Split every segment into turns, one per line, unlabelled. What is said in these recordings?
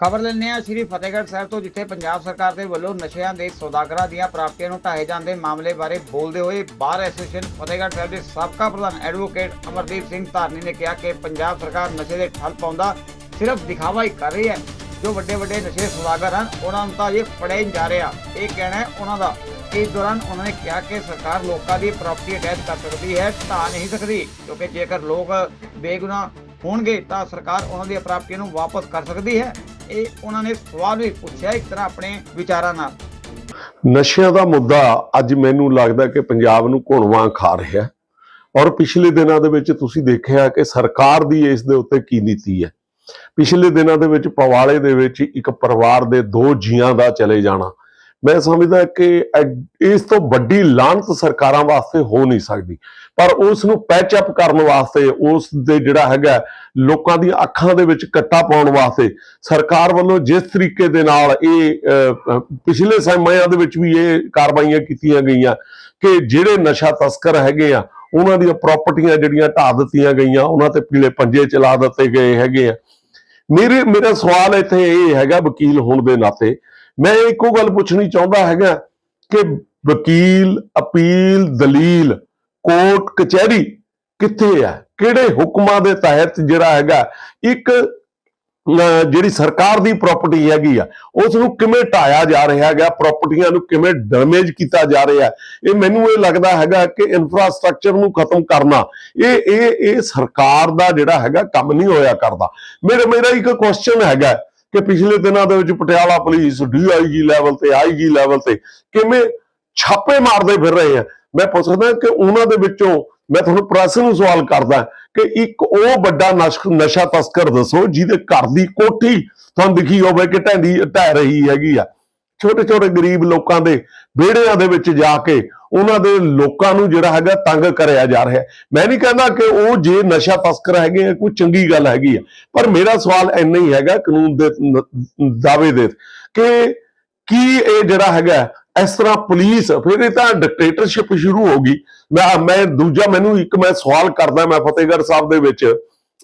ਖਬਰ ਲੈਂਦੇ ਹਾਂ, ਸ੍ਰੀ ਫਤਿਹਗੜ੍ਹ ਸਾਹਿਬ ਤੋਂ, ਜਿੱਥੇ ਪੰਜਾਬ ਸਰਕਾਰ ਦੇ ਵੱਲੋਂ ਨਸ਼ਿਆਂ ਦੇ ਸੌਦਾਗਰਾਂ ਦੀਆਂ ਪ੍ਰਾਪਤੀਆਂ ਨੂੰ ਢਾਹੇ ਜਾਣ ਦੇ ਮਾਮਲੇ ਬਾਰੇ ਬੋਲਦੇ ਹੋਏ ਬਾਰ ਐਸੋਸੀਏਸ਼ਨ ਫਤਿਹਗੜ੍ਹ ਸਾਹਿਬ ਦੇ ਸਾਬਕਾ ਪ੍ਰਧਾਨ ਐਡਵੋਕੇਟ ਅਮਰਦੀਪ ਸਿੰਘ ਧਾਰਨੀ ਨੇ ਕਿਹਾ ਕਿ ਪੰਜਾਬ ਸਰਕਾਰ ਨਸ਼ੇ ਦੇ ਠੱਲ ਪਾਉਂਦਾ ਸਿਰਫ ਦਿਖਾਵਾ ਹੀ ਕਰ ਰਹੀ ਹੈ। ਜੋ ਵੱਡੇ ਵੱਡੇ ਨਸ਼ੇ ਸੌਦਾਗਰ ਹਨ, ਉਹਨਾਂ ਨੂੰ ਤਾਂ ਇਹ ਫੜਿਆ ਹੀ ਜਾ ਰਿਹਾ। ਇਹ ਕਹਿਣਾ ਹੈ ਉਹਨਾਂ ਦਾ। ਇਸ ਦੌਰਾਨ ਉਹਨਾਂ ਨੇ ਕਿਹਾ ਕਿ ਸਰਕਾਰ ਲੋਕਾਂ ਦੀ ਪ੍ਰਾਪਰਟੀ ਅਟੈਚ ਕਰ ਸਕਦੀ ਹੈ, ਢਾਹ ਨਹੀਂ ਸਕਦੀ, ਕਿਉਂਕਿ ਜੇਕਰ ਲੋਕ ਬੇਗੁਨਾਹ ਹੋਣਗੇ ਤਾਂ ਸਰਕਾਰ ਉਹਨਾਂ ਦੀਆਂ ਪ੍ਰਾਪਤੀਆਂ ਨੂੰ ਵਾਪਸ ਕਰ ਸਕਦੀ ਹੈ। ਇਹ ਉਹਨਾਂ ਨੇ ਸਵਾਲ ਵੀ ਪੁੱਛਿਆ ਇੱਕ ਤਰ੍ਹਾਂ ਆਪਣੇ ਵਿਚਾਰਾਂ ਨਾਲ।
ਨਸ਼ਿਆਂ ਦਾ ਮੁੱਦਾ ਅੱਜ ਮੈਨੂੰ ਲੱਗਦਾ ਕਿ ਪੰਜਾਬ ਨੂੰ ਘੁਣਵਾਂ ਖਾ ਰਿਹਾ ਔਰ ਪਿਛਲੇ ਦਿਨਾਂ ਦੇ ਵਿੱਚ ਤੁਸੀਂ ਦੇਖਿਆ ਕਿ ਸਰਕਾਰ ਦੀ ਇਸ ਦੇ ਉੱਤੇ ਕੀ ਨੀਤੀ ਹੈ। ਪਿਛਲੇ ਦਿਨਾਂ ਦੇ ਵਿੱਚ ਪਵਾਲੇ ਦੇ ਵਿੱਚ ਇੱਕ ਪਰਿਵਾਰ ਦੇ ਦੋ ਜੀਆਂ ਦਾ ਚਲੇ ਜਾਣਾ ਮੈਂ ਸਮਝਦਾ ਕਿ ਇਸ ਤੋਂ ਵੱਡੀ ਲਾਹਨਤ ਸਰਕਾਰਾਂ ਵਾਸਤੇ ਹੋ ਨਹੀਂ ਸਕਦੀ। ਪਰ ਉਸ ਨੂੰ ਪੈਚ ਅਪ ਕਰਨ ਵਾਸਤੇ ਉਸ ਦੇ ਜਿਹੜਾ ਹੈਗਾ ਲੋਕਾਂ ਦੀਆਂ ਅੱਖਾਂ ਦੇ ਵਿੱਚ ਕੱਟਾ ਪਾਉਣ ਵਾਸਤੇ ਸਰਕਾਰ ਵੱਲੋਂ ਜਿਸ ਤਰੀਕੇ ਦੇ ਨਾਲ ਇਹ ਪਿਛਲੇ ਸਮਿਆਂ ਦੇ ਵਿੱਚ ਵੀ ਇਹ ਕਾਰਵਾਈਆਂ ਕੀਤੀਆਂ ਗਈਆਂ ਕਿ ਜਿਹੜੇ ਨਸ਼ਾ ਤਸਕਰ ਹੈਗੇ ਆ, ਉਹਨਾਂ ਦੀਆਂ ਪ੍ਰਾਪਰਟੀਆਂ ਜਿਹੜੀਆਂ ਢਾਹ ਦਿੱਤੀਆਂ ਗਈਆਂ, ਉਹਨਾਂ ਤੇ ਪੀਲੇ ਪੰਜੇ ਚਲਾ ਦਿੱਤੇ ਗਏ ਹੈਗੇ ਆ। ਮੇਰੇ ਮੇਰਾ ਸਵਾਲ ਇੱਥੇ ਇਹ ਹੈਗਾ ਵਕੀਲ ਹੋਣ ਦੇ ਨਾਤੇ ਮੈਂ ਇੱਕੋ ਗੱਲ ਪੁੱਛਣੀ ਚਾਹੁੰਦਾ ਹੈਗਾ ਕਿ ਵਕੀਲ, ਅਪੀਲ, ਦਲੀਲ, ਕੋਰਟ, ਕਚਹਿਰੀ ਕਿੱਥੇ ਹੈ ਕਿਹੜੇ ਹੁਕਮਾਂ ਦੇ ਤਹਿਤ ਜਿਹੜਾ ਹੈਗਾ, ਇੱਕ ਜਿਹੜੀ ਸਰਕਾਰ ਦੀ ਪ੍ਰਾਪਰਟੀ ਹੈਗੀ ਆ ਉਸ ਨੂੰ ਕਿਵੇਂ ਢਾਇਆ ਜਾ ਰਿਹਾ ਹੈਗਾ ਪ੍ਰਾਪਰਟੀਆਂ ਨੂੰ ਕਿਵੇਂ ਡੈਮੇਜ ਕੀਤਾ ਜਾ ਰਿਹਾ? ਇਹ ਮੈਨੂੰ ਇਹ ਲੱਗਦਾ ਹੈਗਾ ਕਿ ਇਨਫਰਾਸਟ੍ਰਕਚਰ ਨੂੰ ਖਤਮ ਕਰਨਾ, ਇਹ ਇਹ ਇਹ ਸਰਕਾਰ ਦਾ ਜਿਹੜਾ ਹੈਗਾ ਕੰਮ ਨਹੀਂ ਹੋਇਆ ਕਰਦਾ। ਮੇਰੇ, ਮੇਰਾ ਇੱਕ ਕੁਐਸਚਨ ਹੈਗਾ ਕਿ ਪਿਛਲੇ ਦਿਨਾਂ ਦੇ ਵਿੱਚ ਪਟਿਆਲਾ ਪੁਲਿਸ ਡੀਆਈਜੀ ਲੈਵਲ ਤੇ ਆਈਜੀ ਲੈਵਲ ਤੇ ਕਿਵੇਂ ਛਾਪੇ ਮਾਰਦੇ ਫਿਰ ਰਹੇ ਆ। ਮੈਂ ਪੁੱਛਦਾ ਕਿ ਉਹਨਾਂ ਦੇ ਵਿੱਚੋਂ ਮੈਂ ਤੁਹਾਨੂੰ ਪ੍ਰੈਸ ਨੂੰ ਸਵਾਲ ਕਰਦਾ ਕਿ ਇੱਕ ਉਹ ਵੱਡਾ ਨਸ਼- ਨਸ਼ਾ ਤਸਕਰ ਦੱਸੋ ਜਿਹਦੇ ਘਰ ਦੀ ਕੋਠੀ ਤੁਹਾਨੂੰ ਦਿਖੀ ਹੋਵੇ ਕਿ ਢਹਿੰਦੀ, ਢਹਿ ਰਹੀ ਹੈਗੀ ਆ। ਛੋਟੇ ਛੋਟੇ ਗਰੀਬ ਲੋਕਾਂ ਦੇ ਵਿਹੜਿਆਂ ਦੇ ਵਿੱਚ ਜਾ ਕੇ ਉਹਨਾਂ ਦੇ ਲੋਕਾਂ ਨੂੰ ਜਿਹੜਾ ਹੈਗਾ ਤੰਗ ਕਰਿਆ ਜਾ ਰਿਹਾ ਮੈਂ ਨਹੀਂ ਕਹਿੰਦਾ ਕਿ ਉਹ ਜੇ ਨਸ਼ਾ ਤਸਕਰ ਹੈਗੇ ਆ, ਕੋਈ ਚੰਗੀ ਗੱਲ ਹੈਗੀ ਆ, ਪਰ ਮੇਰਾ ਸਵਾਲ ਇੰਨਾ ਹੀ ਹੈਗਾ ਕਾਨੂੰਨ ਦੇ ਦਾਅਵੇ ਦੇ ਕਿ ਕੀ ਇਹ ਜਿਹੜਾ ਹੈਗਾ, ਇਸ ਤਰ੍ਹਾਂ ਪੁਲਿਸ, ਫਿਰ ਇਹ ਤਾਂ ਡਿਕਟੇਟਰਸ਼ਿਪ ਸ਼ੁਰੂ ਹੋ ਗਈ। ਮੈਂ ਮੈਂ ਦੂਜਾ ਮੈਨੂੰ ਇੱਕ ਮੈਂ ਸਵਾਲ ਕਰਦਾ ਮੈਂ ਫਤਿਹਗੜ੍ਹ ਸਾਹਿਬ ਦੇ ਵਿੱਚ।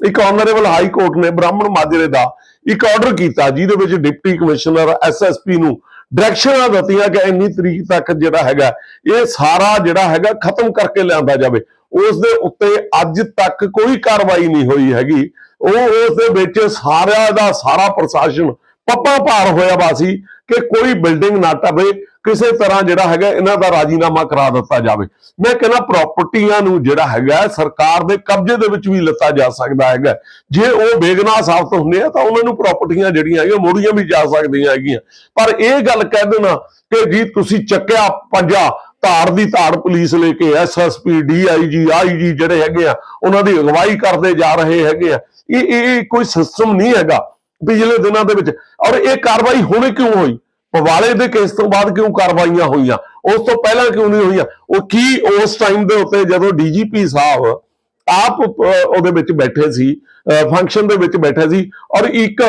ਇੱਕ ਆਨਰੇਬਲ ਹਾਈ ਕੋਰਟ ਨੇ ਬ੍ਰਾਹਮਣ ਮਾਜਰੇ ਦਾ ਇੱਕ ਆਰਡਰ ਕੀਤਾ, ਜਿਹਦੇ ਵਿੱਚ ਡਿਪਟੀ ਕਮਿਸ਼ਨਰ ਐਸਐਸਪੀ ਨੂੰ ਡਾਇਰੈਕਸ਼ਨਾਂ ਦਿੱਤੀਆਂ ਕਿ ਇੰਨੀ ਤਰੀਕ ਤੱਕ ਜਿਹੜਾ ਹੈਗਾ, ਇਹ ਸਾਰਾ ਜਿਹੜਾ ਹੈਗਾ ਖਤਮ ਕਰਕੇ ਲਿਆਂਦਾ ਜਾਵੇ। ਉਸ ਦੇ ਉੱਤੇ ਅੱਜ ਤੱਕ ਕੋਈ ਕਾਰਵਾਈ ਨਹੀਂ ਹੋਈ ਹੈਗੀ। ਉਹ ਉਸ ਦੇ ਵਿੱਚ ਸਾਰਿਆਂ ਦਾ ਸਾਰਾ ਪ੍ਰਸ਼ਾਸਨ ਪੱਪਾ ਭਾਰ ਹੋਇਆ ਵਾ ਸੀ ਕਿ ਕੋਈ ਬਿਲਡਿੰਗ ਨਾ ਟਵੇ, ਕਿਸੇ ਤਰ੍ਹਾਂ ਜਿਹੜਾ ਹੈਗਾ ਇਹਨਾਂ ਦਾ ਰਾਜੀਨਾਮਾ ਕਰਾ ਦਿੱਤਾ ਜਾਵੇ। ਮੈਂ ਕਹਿੰਦਾ ਪ੍ਰਾਪਰਟੀਆਂ ਨੂੰ ਜਿਹੜਾ ਹੈਗਾ ਸਰਕਾਰ ਦੇ ਕਬਜ਼ੇ ਦੇ ਵਿੱਚ ਵੀ ਲਿੱਤਾ ਜਾ ਸਕਦਾ ਹੈਗਾ। ਜੇ ਉਹ ਬੇਗਨਾਹ ਸਾਬਤ ਹੁੰਦੇ ਆ ਤਾਂ ਉਹਨਾਂ ਨੂੰ ਪ੍ਰਾਪਰਟੀਆਂ ਜਿਹੜੀਆਂ ਹੈਗੀਆਂ, ਮੋੜੀਆਂ ਵੀ ਜਾ ਸਕਦੀਆਂ ਹੈਗੀਆਂ। ਪਰ ਇਹ ਗੱਲ ਕਹਿ ਦੇਣਾ ਕਿ ਜੀ ਤੁਸੀਂ ਚੱਕਿਆ ਪੰਜਾ ਧਾਰ ਦੀ ਧਾੜ ਪੁਲਿਸ ਲੈ ਕੇ ਐਸਐਸਪੀ ਡੀਆਈਜੀ ਆਈਜੀ ਜਿਹੜੇ ਹੈਗੇ ਆ, ਉਹਨਾਂ ਦੀ ਅਗਵਾਈ ਕਰਦੇ ਜਾ ਰਹੇ ਹੈਗੇ ਆ। ਇਹ ਇਹ ਕੋਈ ਸਿਸਟਮ ਨਹੀਂ ਹੈਗਾ। ਪਿਛਲੇ ਦਿਨਾਂ ਦੇ ਵਿੱਚ। ਔਰ ਇਹ ਕਾਰਵਾਈ ਹੁਣ ਕਿਉਂ ਹੋਈ? ਪਵਾਲੇ ਦੇ ਕੇਸ ਤੋਂ ਬਾਅਦ ਕਿਉਂ ਕਾਰਵਾਈਆਂ ਹੋਈਆਂ? ਉਸ ਤੋਂ ਪਹਿਲਾਂ ਕਿਉਂ ਨਹੀਂ ਹੋਈਆਂ? ਉਹ ਕੀ ਉਸ ਟਾਈਮ ਦੇ ਉੱਤੇ ਜਦੋਂ ਡੀਜੀਪੀ ਸਾਹਿਬ ਆਪ ਉਹਦੇ ਵਿੱਚ ਬੈਠੇ ਸੀ ਫੰਕਸ਼ਨ ਦੇ ਵਿੱਚ ਬੈਠੇ ਸੀ, ਔਰ ਇੱਕ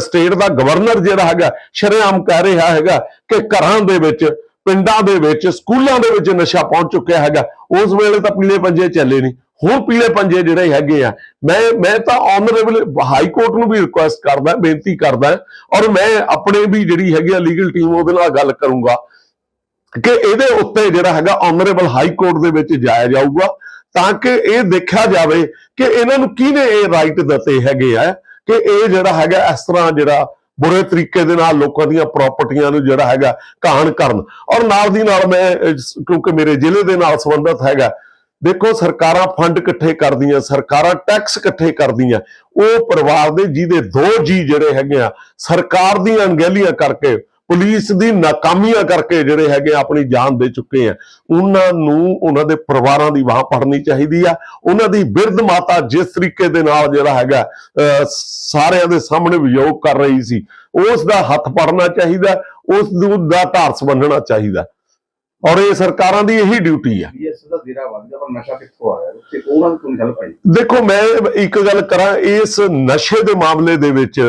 ਸਟੇਟ ਦਾ ਗਵਰਨਰ ਜਿਹੜਾ ਹੈਗਾ, ਸ਼ਰੇਆਮ ਕਹਿ ਰਿਹਾ ਹੈਗਾ ਕਿ ਘਰਾਂ ਦੇ ਵਿੱਚ, ਪਿੰਡਾਂ ਦੇ ਵਿੱਚ, ਸਕੂਲਾਂ ਦੇ ਵਿੱਚ ਨਸ਼ਾ ਪਹੁੰਚ ਚੁੱਕਿਆ ਹੈਗਾ। ਉਸ ਵੇਲੇ ਤਾਂ ਪੀਲੇ ਪੰਜੇ ਚੱਲੇ ਨਹੀਂ। ਹੁਣ ਪੀਲੇ ਪੰਜੇ ਜਿਹੜੇ ਹੈਗੇ ਆ, ਮੈਂ ਮੈਂ ਤਾਂ ਆਨਰੇਬਲ ਹਾਈ ਕੋਰਟ ਨੂੰ ਵੀ ਰਿਕੁਐਸਟ ਕਰਦਾ, ਬੇਨਤੀ ਕਰਦਾ, ਔਰ ਮੈਂ ਆਪਣੇ ਵੀ ਜਿਹੜੀ ਹੈਗੀ ਆ ਲੀਗਲ ਟੀਮ ਉਹਦੇ ਨਾਲ ਗੱਲ ਕਰੂੰਗਾ ਕਿ ਇਹਦੇ ਉੱਤੇ ਜਿਹੜਾ ਹੈਗਾ ਆਨਰੇਬਲ ਹਾਈ ਕੋਰਟ ਦੇ ਵਿੱਚ ਜਾਇਆ ਜਾਊਗਾ, ਤਾਂ ਕਿ ਇਹ ਦੇਖਿਆ ਜਾਵੇ ਕਿ ਇਹਨਾਂ ਨੂੰ ਕਿਹਨੇ ਇਹ ਰਾਈਟ ਦਿੱਤੇ ਹੈਗੇ ਆ, ਕਿ ਇਹ ਜਿਹੜਾ ਹੈਗਾ ਇਸ ਤਰ੍ਹਾਂ ਜਿਹੜਾ ਬੁਰੇ ਤਰੀਕੇ ਦੇ ਨਾਲ ਲੋਕਾਂ ਦੀਆਂ ਪ੍ਰਾਪਰਟੀਆਂ ਨੂੰ ਜਿਹੜਾ ਹੈਗਾ ਕਾਣ ਕਰਨ। ਔਰ ਨਾਲ ਦੀ ਨਾਲ ਮੈਂ ਕਿਉਂਕਿ ਮੇਰੇ ਜ਼ਿਲ੍ਹੇ ਦੇ ਨਾਲ ਸੰਬੰਧਿਤ ਹੈਗਾ ਦੇਖੋ ਸਰਕਾਰਾਂ ਫੰਡ ਇਕੱਠੇ ਕਰਦੀਆਂ ਸਰਕਾਰਾਂ ਟੈਕਸ ਇਕੱਠੇ ਕਰਦੀਆਂ ਉਹ ਪਰਿਵਾਰ ਦੇ ਜਿਹਦੇ ਦੋ ਜੀ ਜਿਹੜੇ ਹੈਗੇ ਆ ਸਰਕਾਰ ਦੀਆਂ ਅਣਗਹਿਲੀਆਂ ਕਰਕੇ ਪੁਲਿਸ ਦੀ ਨਾਕਾਮੀਆਂ ਕਰਕੇ ਜਿਹੜੇ ਹੈਗੇ ਆ ਆਪਣੀ ਜਾਨ ਦੇ ਚੁੱਕੇ ਆ। ਉਹਨਾਂ ਨੂੰ ਉਹਨਾਂ ਦੇ ਪਰਿਵਾਰਾਂ ਦੀ ਬਾਹ ਪੜਨੀ ਚਾਹੀਦੀ ਆ। ਉਹਨਾਂ ਦੀ ਬਿਰਧ ਮਾਤਾ ਜਿਸ ਤਰੀਕੇ ਦੇ ਨਾਲ ਜਿਹੜਾ ਹੈਗਾ ਅਹ, ਸਾਰਿਆਂ ਦੇ ਸਾਹਮਣੇ ਵਿਯੋਗ ਕਰ ਰਹੀ ਸੀ ਉਸ ਦਾ ਹੱਥ ਪੜਨਾ ਚਾਹੀਦਾ ਉਸ ਦਾ ਧਾਰਸ ਬੰਨਣਾ ਚਾਹੀਦਾ। ਔਰ ਇਹ ਸਰਕਾਰਾਂ ਦੀ ਇਹੀ ਡਿਊਟੀ ਆ।
ਬੀਐਸ ਦਾ ਜ਼ੀਰਾ ਵੱਧ ਗਿਆ ਪਰ ਨਸ਼ਾ ਕਿੱਥੋਂ ਆ ਰਿਹਾ? ਤੇ ਉਹਨਾਂ ਨੂੰ ਕੋਈ ਗੱਲ ਪਾਈ?
ਦੇਖੋ ਮੈਂ ਇੱਕ ਗੱਲ ਕਰਾਂ ਇਸ ਨਸ਼ੇ ਦੇ ਮਾਮਲੇ ਦੇ ਵਿੱਚ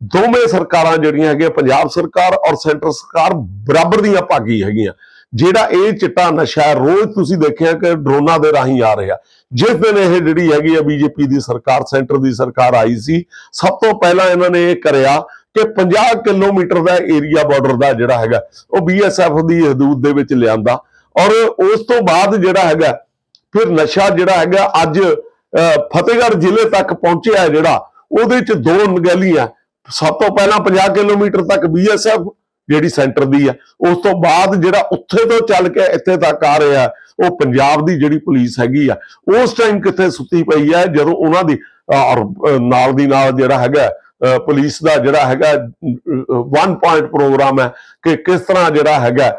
ਦੋਵੇਂ ਸਰਕਾਰਾਂ ਜਿਹੜੀਆਂ ਹੈਗੀਆਂ ਪੰਜਾਬ ਸਰਕਾਰ ਔਰ ਸੈਂਟਰ ਸਰਕਾਰ ਬਰਾਬਰ ਦੀਆਂ ਭਾਗੀ ਹੈਗੀਆਂ। ਜਿਹੜਾ ਇਹ ਚਿੱਟਾ ਨਸ਼ਾ ਰੋਜ਼ ਤੁਸੀਂ ਦੇਖਿਆ ਕਿ ਡਰੋਨਾਂ ਦੇ ਰਾਹੀਂ ਆ ਰਿਹਾ। ਜਿਸ ਦਿਨ ਇਹ ਜਿਹੜੀ ਹੈਗੀ ਆ ਬੀਜੇਪੀ ਦੀ ਸਰਕਾਰ ਸੈਂਟਰ ਦੀ ਸਰਕਾਰ ਆਈ ਸੀ ਸਭ ਤੋਂ ਪਹਿਲਾਂ ਇਹਨਾਂ ਨੇ ਇਹ ਕਰਿਆ ਕਿ 50 ਕਿਲੋਮੀਟਰ ਦਾ ਏਰੀਆ ਬਾਰਡਰ ਦਾ ਜਿਹੜਾ ਹੈਗਾ ਉਹ ਬੀਐਸਐਫ ਦੀ ਹਦੂਦ ਦੇ ਵਿੱਚ ਲਿਆਂਦਾ। ਔਰ ਉਸ ਤੋਂ ਬਾਅਦ ਜਿਹੜਾ ਹੈਗਾ ਫਿਰ ਨਸ਼ਾ ਜਿਹੜਾ ਹੈਗਾ ਅੱਜ ਅਹ, ਫਤਿਹਗੜ੍ਹ ਜ਼ਿਲ੍ਹੇ ਤੱਕ ਪਹੁੰਚਿਆ ਜਿਹੜਾ ਉਹਦੇ ਚ ਦੋ ਨਗਲੀਆਂ। ਸਭ ਤੋਂ ਪਹਿਲਾਂ 50 ਕਿਲੋਮੀਟਰ ਤੱਕ ਬੀਐਸਐਫ ਜਿਹੜੀ ਸੈਂਟਰ ਦੀ ਆ ਉਸ ਤੋਂ ਬਾਅਦ ਜਿਹੜਾ ਉੱਥੇ ਤੋਂ ਚੱਲ ਕੇ ਇੱਥੇ ਤੱਕ ਆ ਰਿਹਾ ਉਹ ਪੰਜਾਬ ਦੀ ਜਿਹੜੀ ਪੁਲਿਸ ਹੈਗੀ ਆ ਉਸ ਟਾਈਮ ਕਿੱਥੇ ਸੁੱਤੀ ਪਈ ਹੈ ਜਦੋਂ ਉਹਨਾਂ ਦੀ ਔਰ ਨਾਲ ਦੀ ਨਾਲ ਜਿਹੜਾ ਹੈਗਾ ਪੁਲਿਸ ਦਾ ਜਿਹੜਾ ਹੈਗਾ ਵਨ ਪੁਆਇੰਟ ਪ੍ਰੋਗਰਾਮ ਹੈ ਕਿ ਕਿਸ ਤਰ੍ਹਾਂ ਜਿਹੜਾ ਹੈਗਾ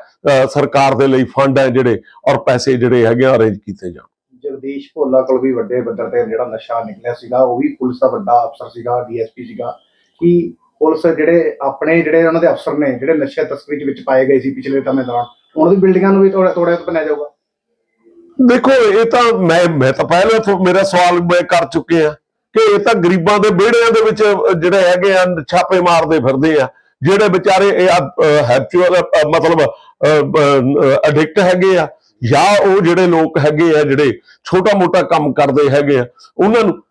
ਸਰਕਾਰ ਦੇ ਲਈ ਫੰਡ ਹੈ ਜਿਹੜੇ ਔਰ ਪੈਸੇ ਜਿਹੜੇ ਹੈਗੇ ਅਰੇਂਜ ਕੀਤੇ ਜਾਣ।
ਜਗਦੀਸ਼ ਭੋਲਾ ਕੋਲ ਵੀ ਵੱਡੇ ਪੱਧਰ ਤੇ ਜਿਹੜਾ ਨਸ਼ਾ ਨਿਕਲਿਆ ਸੀਗਾ ਉਹ ਵੀ ਪੁਲਿਸ ਦਾ ਵੱਡਾ ਅਫਸਰ ਸੀਗਾ ਡੀਐਸਪੀ ਸੀਗਾ। ਕਿ ਪੁਲਿਸ ਜਿਹੜੇ ਆਪਣੇ ਜਿਹੜੇ ਉਹਨਾਂ ਦੇ ਅਫਸਰ ਨੇ ਜਿਹੜੇ ਨਸ਼ੇ ਤਸਕਰੀ ਦੇ ਵਿੱਚ ਪਾਏ ਗਏ ਸੀ ਪਿਛਲੇ ਸਮੇਂ ਦੌਰਾਨ ਉਹਨਾਂ ਦੀ ਬਿਲਡਿੰਗਾਂ ਨੂੰ ਵੀ ਤੋੜੇ ਤੋਂ ਬਣਾਇਆ ਜਾਊਗਾ।
ਦੇਖੋ ਇਹ ਤਾਂ ਮੈਂ ਮੈਂ ਤਾਂ ਪਹਿਲਾਂ ਮੇਰਾ ਸਵਾਲ ਮੈਂ ਕਰ ਚੁੱਕੇ ਆ ਕਿ ਇਹ ਤਾਂ ਗਰੀਬਾਂ ਦੇ ਵਿਹੜਿਆਂ ਦੇ ਵਿੱਚ ਜਿਹੜੇ ਹੈਗੇ ਆ ਛਾਪੇ ਮਾਰਦੇ ਫਿਰਦੇ ਆ ਜਿਹੜੇ ਵਿਚਾਰੇ ਇਹ ਹੈਪਚੁਅਲ ਮਤਲਬ ਐਡਿਕਟ ਹੈਗੇ ਆ ਜਾਂ ਉਹ ਜਿਹੜੇ ਲੋਕ ਹੈਗੇ ਆ ਜਿਹੜੇ ਛੋਟਾ ਮੋਟਾ ਕੰਮ ਕਰਦੇ ਹੈਗੇ ਆ ਉਹਨਾਂ ਨੂੰ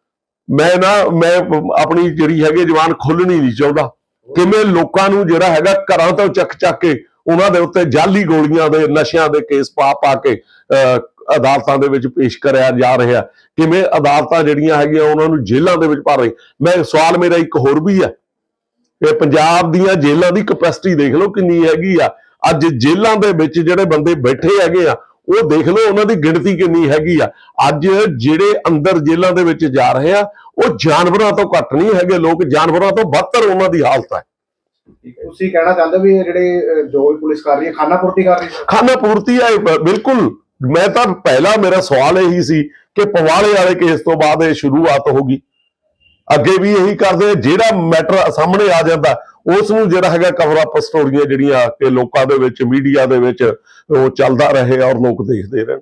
ਮੈਂ ਨਾ ਮੈਂ ਆਪਣੀ ਜਿਹੜੀ ਹੈਗੀ ਜਵਾਨ ਖੁੱਲਣੀ ਨਹੀਂ ਚਾਹੁੰਦਾ। ਕਿਵੇਂ ਲੋਕਾਂ ਨੂੰ ਜਿਹੜਾ ਹੈਗਾ ਘਰਾਂ ਤੋਂ ਚੱਕ ਚੱਕ ਕੇ ਉਹਨਾਂ ਦੇ ਉੱਤੇ ਜਾਲੀ ਗੋਲੀਆਂ ਦੇ ਨਸ਼ਿਆਂ ਦੇ ਕੇਸ ਪਾ ਪਾ ਕੇ ਅਹ, ਅਦਾਲਤਾਂ ਦੇ ਵਿੱਚ ਪੇਸ਼ ਕਰਿਆ ਜਾ ਰਿਹਾ। ਕਿਵੇਂ ਅਦਾਲਤਾਂ ਜਿਹੜੀਆਂ ਹੈਗੀਆਂ ਉਹਨਾਂ ਨੂੰ ਜੇਲ੍ਹਾਂ ਦੇ ਵਿੱਚ ਭਰ ਰਹੀ ਮੈਂ ਸਵਾਲ ਮੇਰਾ ਇੱਕ ਹੋਰ ਵੀ ਹੈ। ਇਹ ਪੰਜਾਬ ਦੀਆਂ ਜੇਲ੍ਹਾਂ ਦੀ ਕਪੈਸਿਟੀ ਦੇਖ ਲਓ ਕਿੰਨੀ ਹੈਗੀ ਆ। ਅੱਜ ਜੇਲ੍ਹਾਂ ਦੇ ਵਿੱਚ ਜਿਹੜੇ ਬੰਦੇ ਬੈਠੇ ਹੈਗੇ ਆ ਉਹ ਦੇਖ ਲਓ ਉਹਨਾਂ ਦੀ ਗਿਣਤੀ ਕਿੰਨੀ ਹੈਗੀ ਆ। ਅੱਜ ਜਿਹੜੇ ਅੰਦਰ ਜੇਲ੍ਹਾਂ ਦੇ ਵਿੱਚ ਜਾ ਰਹੇ ਆ ਉਹ ਜਾਨਵਰਾਂ ਤੋਂ ਘੱਟ ਨਹੀਂ ਹੈਗੇ ਲੋਕ ਜਾਨਵਰਾਂ ਤੋਂ ਬਦਤਰ ਉਹਨਾਂ ਦੀ ਹਾਲਤ ਹੈ।
ਤੁਸੀਂ ਕਹਿਣਾ ਚਾਹੁੰਦੇ ਵੀ ਇਹ ਜਿਹੜੇ ਜੋ ਪੁਲਿਸ ਕਰ ਰਹੀ ਹੈ ਖਾਨਾ ਪੂਰਤੀ ਕਰ ਰਹੀ ਹੈ?
ਖਾਨਾ ਪੂਰਤੀ ਹੈ ਬਿਲਕੁਲ। ਮੈਂ ਤਾਂ ਪਹਿਲਾ ਮੇਰਾ ਸਵਾਲ ਇਹੀ ਸੀ ਕਿ ਪਵਾਲੇ ਵਾਲੇ ਕੇਸ ਤੋਂ ਬਾਅਦ ਇਹ ਸ਼ੁਰੂਆਤ ਹੋਗੀ ਅੱਗੇ ਵੀ ਇਹੀ ਕਰਦੇ ਜਿਹੜਾ ਮੈਟਰ ਸਾਹਮਣੇ ਆ ਜਾਂਦਾ, ਉਸ ਨੂੰ ਜਿਹੜਾ ਹੈਗਾ ਕਵਰ ਅਪ ਸਟੋਰੀਆਂ ਜਿਹੜੀਆਂ ਕਿ ਲੋਕਾਂ ਦੇ ਵਿੱਚ ਮੀਡੀਆ ਦੇ ਵਿੱਚ ਉਹ ਚੱਲਦਾ ਰਹੇ ਔਰ ਲੋਕ ਦੇਖਦੇ ਰਹਿਣ।